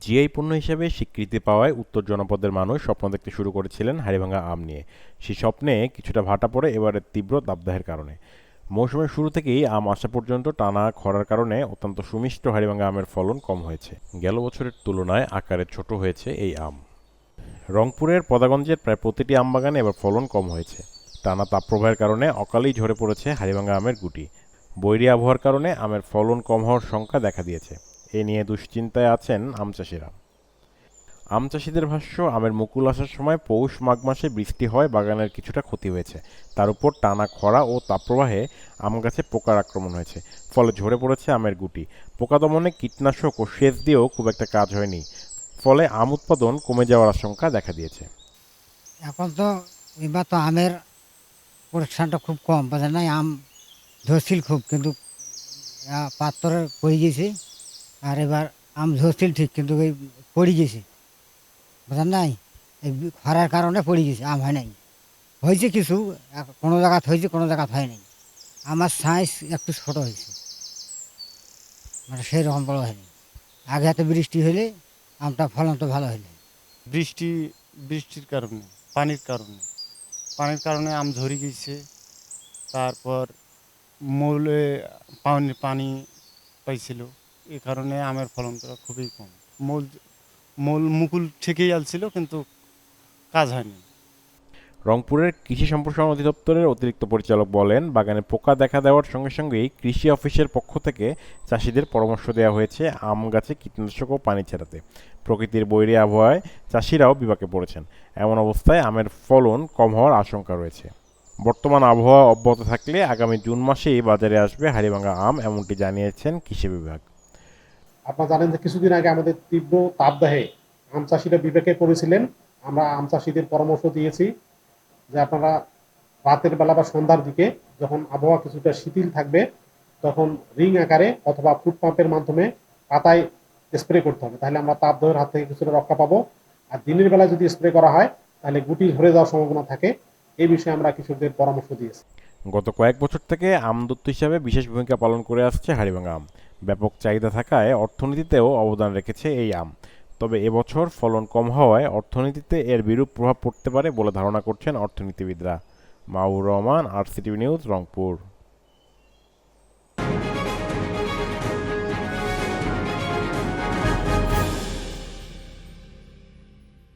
GI পণ্য হিসেবে স্বীকৃতি পাওয়ায় উত্তর জনপদের মানুষ স্বপ্ন দেখতে শুরু করেছিলেন হাড়িভাঙা আম নিয়ে। সেই স্বপ্নে কিছুটা ভাটা পড়ে এবারের তীব্র দাবদাহের কারণে। মৌসুমের শুরু থেকেই আম আসা পর্যন্ত টানা খরার কারণে অত্যন্ত সুমিষ্ট হাড়িভাঙা আমের ফলন কম হয়েছে। গেল বছরের তুলনায় আকারে ছোট হয়েছে এই আম। রংপুরের পদাগঞ্জের প্রায় প্রতিটি আম বাগানে এবার ফলন কম হয়েছে। টানা তাপপ্রবাহের কারণে অকালেই ঝরে পড়েছে হাড়িভাঙা আমের গুটি। বৈরী আবহাওয়ার কারণে আমের ফলন কম হওয়ার সংখ্যা দেখা দিয়েছে। এ নিয়ে দুশ্চিন্তায় আছেন আম চাষিরা। আম চাষিদের ভাষ্য, আমের মুকুল আসার সময় পৌষ মাঘ মাসে বৃষ্টি হয়, বাগানের কিছুটা ক্ষতি হয়েছে। তার উপর টানা খরা ও তাপপ্রবাহে আম গাছে পোকার আক্রমণ হয়েছে, ফলে ঝরে পড়েছে আমের গুটি। পোকা দমনে কীটনাশক ও সেচ দিয়েও খুব একটা কাজ হয়নি, ফলে আম উৎপাদন কমে যাওয়ার আশঙ্কা দেখা দিয়েছে। এখন তো এবার তো আমের প্রোডাকশানটা খুব কম বোঝা নাই, আম ধরছিল খুব, কিন্তু পাত্রে পড়ে গেছে। আর এবার আম ধরছিল ঠিক, কিন্তু ওই পড়ে গেছে। বোঝা নাই? এই খরার কারণে পড়ে গেছে, আম হয় নাই। হয়েছে কিছু কোনো জায়গাত হয়েছে, কোনো জায়গাত হয় নাই। আমার সাইজ একটু ছোট হয়েছে। মানে সেই রকম বড় হয়নি আগে এত বৃষ্টি হলে আমটা ফলন তো ভালো হইলে। বৃষ্টি, বৃষ্টির কারণে, পানির কারণে। পানির কারণে আম ঝরে গেছে। তারপর মৌলে পানি পানি পাইছিল। এই কারণে আমের ফলনটা খুবই কম। মূল মূল মুকুল ঠিকই আলছিল, কিন্তু কাজ হয়নি। রংপুরের কৃষি সম্প্রসারণ অধিদপ্তরের অতিরিক্ত পরিচালক বলেন, বাগানে পোকা দেখা দেওয়ার সঙ্গে সঙ্গেই কৃষি অফিসের পক্ষ থেকে চাষিদের পরামর্শ দেওয়া হয়েছে আম গাছে কীটনাশক ও পানি ছড়াতে। প্রকৃতির বৈরী আবহাওয়ায় চাষিরাও বিপাকে পড়েছেন। এমন অবস্থায় আমের ফলন কম হওয়ার আশঙ্কা রয়েছে। বর্তমান আবহাওয়া অব্যাহত থাকলে আগামী জুন মাসেই বাজারে আসবে হাড়িভাঙা আম, এমনটি জানিয়েছেন কৃষি বিভাগ। আপনারা জানেন যে কিছুদিন আগে আমাদের তীব্র তাপদাহে আম চাষিরা বিবেকে পড়েছিলেন আমরা আম চাষিদের পরামর্শ দিয়েছি যে আপনারা রাতের বেলা বা সন্ধ্যার দিকে যখন আবহাওয়া কিছুটা শিথিল থাকবে, তখন রিং আকারে অথবা ফুট পাম্পের মাধ্যমে পাতায় স্প্রে করতে হবে। তাহলে আমরা তাপদাহের হাত থেকে কিছুটা রক্ষা পাবো। আর দিনের বেলা যদি স্প্রে করা হয়, তাহলে গুটি ঝরে যাওয়ার সম্ভাবনা থাকে। এই বিষয়ে আমরা কৃষকদের পরামর্শ দিয়েছি। গত কয়েক বছর থেকে আমদত্ত হিসাবে বিশেষ ভূমিকা পালন করে আসছে হাড়িভাঙা আম। ব্যাপক চাহিদা থাকায় অর্থনীতিতেও অবদান রেখেছে এই আম। তবে এবছর ফলন কম হওয়ায় অর্থনীতিতে এর বিরূপ প্রভাব পড়তে পারে বলে ধারণা করছেন অর্থনীতিবিদরা। মাউর রহমান আর সিটিভি নিউজ, রংপুর।